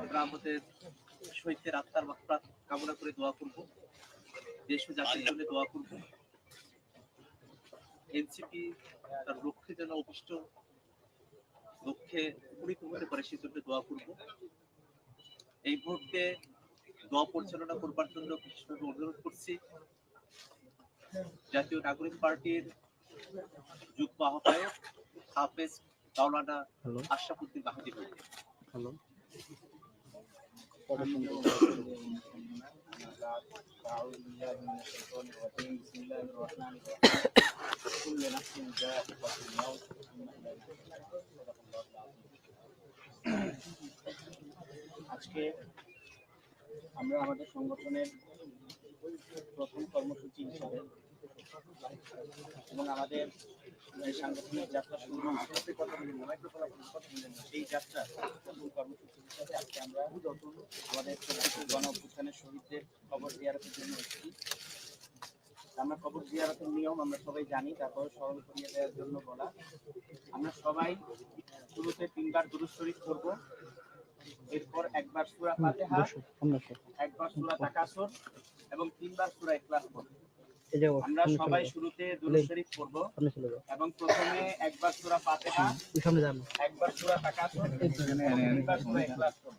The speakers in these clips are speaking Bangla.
আমরা আমাদের শহীদদের আত্মার মাত্রা কামনা করে দোয়া করব। দেশ ও জাতির জন্য দোয়া করব। এনসিপি তার লক্ষ্যে যেন অভিষ্ট লক্ষ্যে উপনীত হতে পারে সেজন্য দোয়া করব। এই মুহূর্তে দোয়া পরিচালনা করবার জন্য বিশেষভাবে অনুরোধ করছি। জাতীয় নাগরিক পার্টির যুগ্ম আহ্বায়ক হাফেজ মাওলানা হ্যালো। আশরাফুদ্দিন মাহাদি ভাই। আজকে আমরা আমাদের সংগঠনের প্রথম কর্মসূচি হিসাবে এবং আমাদের সাংগঠনিক যাত্রা শুরু সেই যাত্রা কর্মসূচি হিসাবে আজকে আমরা আমাদের চব্বিশের গণ অভ্যুত্থানের শহীদদের কবর জিয়ারতের জন্য এসেছি। আমরা কবর জিয়ারতের নিয়ম আমরা সবাই জানি তারপর স্মরণ করিয়ে দেওয়ার জন্য বলা। আমরা সবাই শুরুতে তিনবার দুরুদ শরীফ করব এরপর একবার সূরা ফাতিহা একবার সূরা তাকাসুর এবং তিনবার সূরা ইখলাস পড়ব। বসো, আমরা সবাই শুরুতে দুরুদ শরীফ পড়ব। এবং প্রথমে একবার সূরা ফাতিহা সামনে যান। একবার সূরা তাকাসুর এবং তিনবার সূরা ইখলাস পড়ব।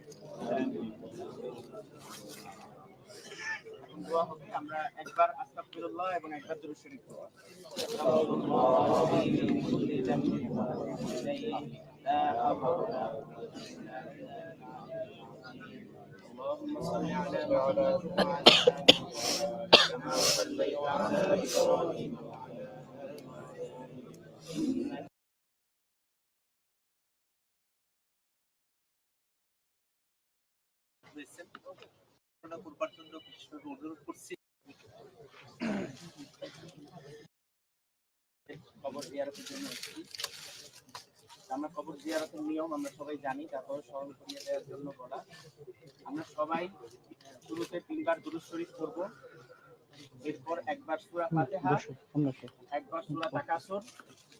দোয়া হবে আমরা একবার আস্তাগফিরুল্লাহ এবং একবার দুরূদ শরীফ পড়ব আস্তাগফিরুল্লাহ মিন কুল্লি যামবিন ওয়া আতুবু ইলাইহি লা হাওলা ওয়া লা কুওয়াতা ইল্লা বিল্লাহ اللهم صل على محمد وعلى ال محمد كما صليت على ابراهيم وعلى ال ابراهيم পরিচালনা করবার জন্য বিশেষভাবে অনুরোধ করছি। কবর জিয়ারতের জন্য এসেছি আমরা কবর জিয়ারতের নিয়ম আমরা সবাই জানি তারপর স্মরণ করিয়ে দেওয়ার জন্য বলা। আমরা সবাই শুরুতে তিনবার দুরূদ শরীফ করব এরপর একবার সূরা ফাতিহা একবার সূরা তাকাসুর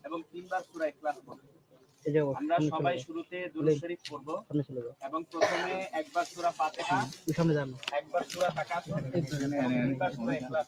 এবং তিনবার সূরা ইখলাস পড়ব। আমরা সবাই শুরুতে দুরূদ শরীফ পড়ব এবং প্রথমে একবার সূরা ফাতিহা সামনে যান একবার সূরা তাকাসুর একবার সূরা ইখলাস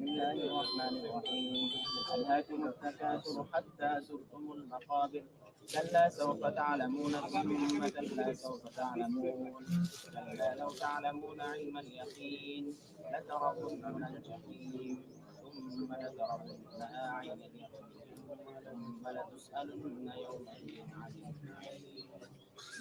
بسم الله الرحمن الرحيم. ألهاكم التكاثر حتى زرتم المقابر. كلا سوف تعلمون ثم كلا سوف تعلمون. كلا لو تعلمون علم اليقين لترون الجحيم. ثم لترونها عين اليقين. ثم لتسألن يومئذ عن النعيم.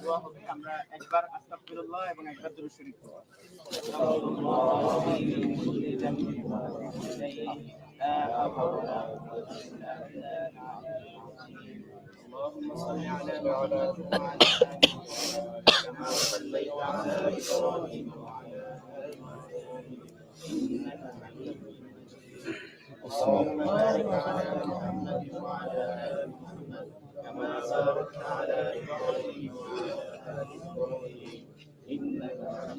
দোয়া হবে আমরা একবার আস্তাগফিরুল্লাহ এবং একবার দুরূদ শরীফ পড়ব আস্তাগফিরুল্লাহ মিন কুল্লি যামবিন ওয়া আতুবু ইলাইহি লা হাওলা ওয়া লা কুওয়াতা ইল্লা বিল্লাহ اللهم صل على محمد وعلى ال محمد كما صليت على ابراهيم وعلى ال ابراهيم انك حميد مجيد اللهم بارك على محمد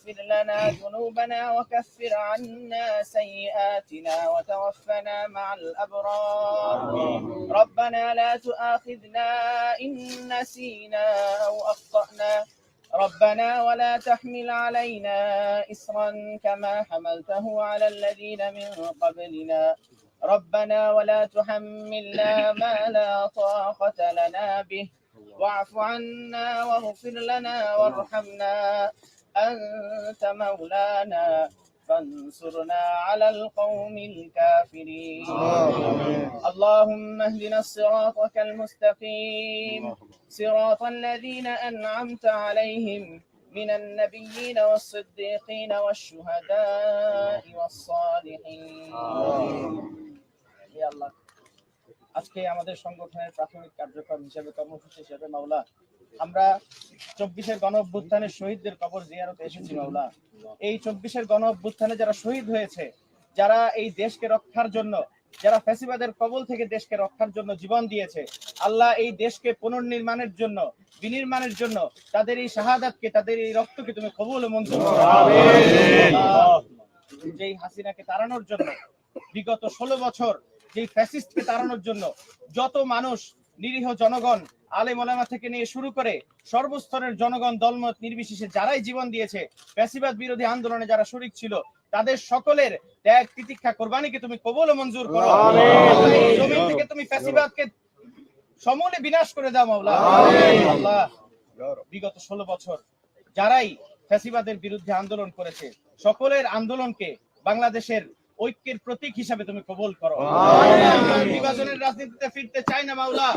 فاغفر لنا ذنوبنا وكفر عنا سيئاتنا وتوفنا مع الأبرار. ربنا لا تؤاخذنا إن نسينا أو أخطأنا. ربنا ولا تحمل علينا إصرا كما حملته على الذين من قبلنا. ربنا ولا تحملنا ما لا طاقة لنا به. واعف عنا واغفر لنا وارحمنا. أنت مولانا فانصرنا على القوم الكافرين اللهم اهدنا الصراط المستقيم صراط الذين أنعمت عليهم من النبيين والصديقين والشهداء والصالحين يا الله আজকে আমাদের সংগঠনের প্রাথমিক কার্যক্রম হিসেবে কর্মসূচি হিসেবে মাওলা আমরা চব্বিশের গণ অভ্যুত্থানের শহীদদের কবর জিয়ারতে এসেছি, মাওলা। এই চব্বিশের গণ অভ্যুত্থানে যারা শহীদ হয়েছে, যারা এই দেশকে রক্ষার জন্য, যারা ফ্যাসিবাদের কবল থেকে দেশকে রক্ষার জন্য জীবন দিয়েছে, আল্লাহ এই দেশকে পুনর্নির্মাণের জন্য, বিনির্মাণের জন্য তাদের এই শাহাদাতকে, তাদের এই রক্তকে তুমি কবুল যেই হাসিনাকে তাড়ানোর জন্য, বিগত ষোলো বছর যেই ফ্যাসিস্টকে তাড়ানোর জন্য যত মানুষ, নিরীহ জনগণ আলে মোলামা থেকে নিয়ে শুরু করে সর্বস্তরের জনগণ দলমত নির্বিশেষে যারাই জীবন দিয়েছে ফ্যাসিবাদ বিরোধী আন্দোলনে যারা শরিক ছিল তাদের সকলের ত্যাগ তিতিক্ষা কোরবানিকে তুমি কবল মঞ্জুর করো। জমিন থেকে তুমি ফ্যাসিবাদকে সমূলে বিনাশ করে দাও মাওলা। আল্লাহ বিগত ষোলো বছর যারাই ফ্যাসিবাদের বিরুদ্ধে আন্দোলন করেছে সকলের আন্দোলনকে বাংলাদেশের ঐক্যের প্রতীক হিসাবে তুমি কবুল করো। নির্বাচনের রাজনীতিতে ফিরতে চাই না মাওলা।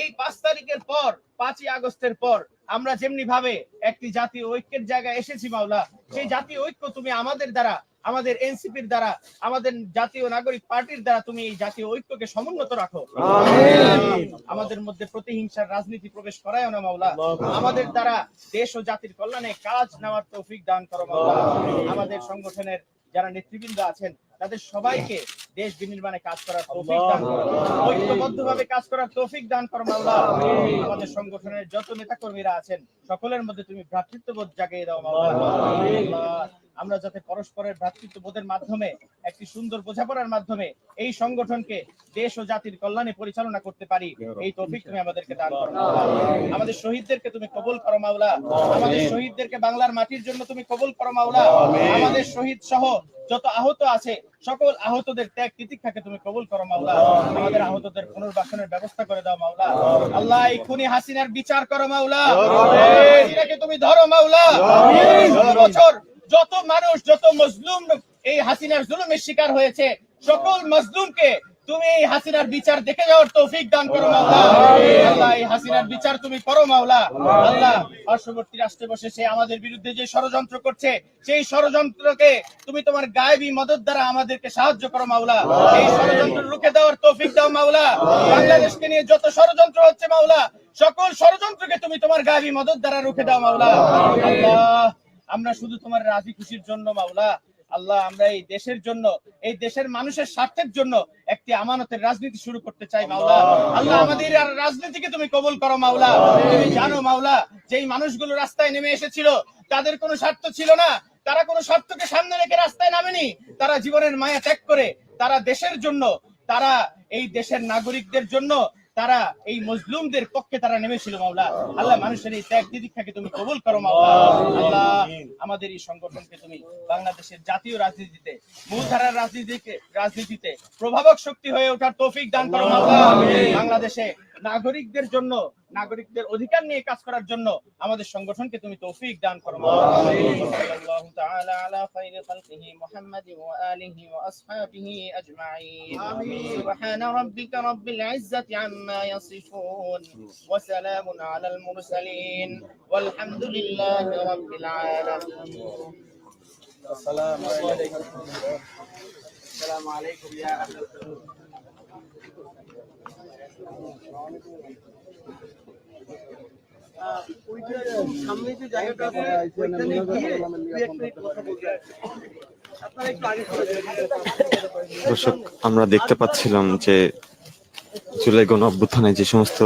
এই পাঁচ তারিখের পর পাঁচই আগস্টের পর আমরা যেমনি ভাবে একটি জাতীয় ঐক্যের জায়গায় এসেছি মাওলা সেই জাতীয় ঐক্য তুমি আমাদের দ্বারা আমাদের এনসিপির দ্বারা আমাদের জাতীয় নাগরিক পার্টির দ্বারা তুমি এই জাতীয় ঐক্যকে সমুন্নত রাখো। আমাদের মধ্যে প্রতিহিংসার রাজনীতি প্রবেশ করায় না মাওলা। আমাদের দ্বারা দেশ ও জাতির কল্যাণে কাজ নেওয়ার তৌফিক দান করো মাওলা। আমাদের সংগঠনের যারা নেতৃবৃন্দ আছেন তাদের সবাইকে দেশ বিনির্মাণে কাজ করার তৌফিক দান করো ঐক্যবদ্ধভাবে কাজ করার তৌফিক দান করো মাওলা আমাদের সংগঠনের যত নেতা কর্মীরা আছেন সকলের মধ্যে তুমি ভ্রাতৃত্ববোধ জাগিয়ে দাও মাওলা আমরা যাতে পরস্পরের ভ্রাতৃত্ববোধের মাধ্যমে একটি সুন্দর বোঝাপড়ার মাধ্যমে এই সংগঠনকে দেশ ও জাতির কল্যাণে পরিচালনা করতে পারি এই তৌফিক তুমি আমাদেরকে দান করো। আমাদের শহীদদেরকে তুমি কবুল করো মাওলা। আমাদের শহীদদেরকে বাংলার মাটির জন্য তুমি কবুল করো মাওলা। আমাদের শহীদ সহ যত আহত আছে সকল আহতদের ত্যাগ তিতিক্ষাকে তুমি কবুল করো মাওলা। আমাদের আহতদের পুনর্বাসনের ব্যবস্থা করে দাও মাওলা। আল্লাহ এই খুনি হাসিনার বিচার করো মাওলা। তুমি ধরো মাওলা। বছর যত মানুষ যত মজলুম এই হাসিনার জুলুমের শিকার হয়েছে সকল মজলুমকে তুমি এই হাসিনার বিচার দেখে যাওয়ার তৌফিক দান করো মাওলা। আল্লাহ এই হাসিনার বিচার তুমি করো মাওলা। আল্লাহ পার্শ্ববর্তী রাষ্ট্রে বসে সে আমাদের বিরুদ্ধে যে ষড়যন্ত্র করছে সেই ষড়যন্ত্রকে তুমি তোমার গায়েবী মদত দ্বারা আমাদেরকে সাহায্য করো মাওলা। এই ষড়যন্ত্র রুখে দেওয়ার তৌফিক দাও মাওলা। বাংলাদেশকে নিয়ে যত ষড়যন্ত্র হচ্ছে মাওলা সকল ষড়যন্ত্রকে তুমি তোমার গায়েবী মদত দ্বারা রুখে দাও মাওলা। আল্লাহ আমরা শুধু তোমার রাজি খুশির জন্য মাওলা। আল্লাহ আমরা এই দেশের জন্য এই দেশের মানুষের স্বার্থের জন্য একটি আমানতের রাজনীতি শুরু করতে চাই মাওলা। আল্লাহ। আমাদের আর রাজনীতিকে তুমি কবুল করো মাওলা। তুমি জানো মাওলা যেই মানুষগুলো রাস্তায় নেমে এসেছিল তাদের কোনো স্বার্থ ছিল না। তারা কোনো স্বার্থকে সামনে রেখে রাস্তায় নামেনি। তারা জীবনের মায়া ত্যাগ করে তারা দেশের জন্য তারা এই দেশের নাগরিকদের জন্য তারা এই মজলুমদের পক্ষে তারা নেমেছিল মাওলা। আল্লাহ মানুষের এই ত্যাগ দিদিক্ষাকে তুমি কবুল করো মাওলা। আল্লাহ আমাদের এই সংগঠনকে তুমি বাংলাদেশের জাতীয় রাজনীতিতে মূলধারার রাজনীতিকে রাজনীতিতে প্রভাবক শক্তি হয়ে ওঠার তৌফিক দান করো মাওলা। বাংলাদেশে নাগরিকদের জন্য নাগরিকদের অধিকার নিয়ে কাজ করার জন্য আমাদের সংগঠনকে তুমি তৌফিক দান করো মাওলা সাল্লাল্লাহু তাআলা আলা খাইরি খালকিহি মুহাম্মাদি ওয়া আলিহি ওয়া আসহাবিহি আজমাইন সুবহানা রাব্বিকা রাব্বিল ইজ্জাতি আম্মা ইয়াসিফুন ওয়া সালামুন আলাল মুরসালিন والحمد لله رب العالمين السلام عليكم السلام عليكم يا দর্শক আমরা দেখতে পাচ্ছিলাম যে জুলাই গণ অভ্যুত্থানে যে সমস্ত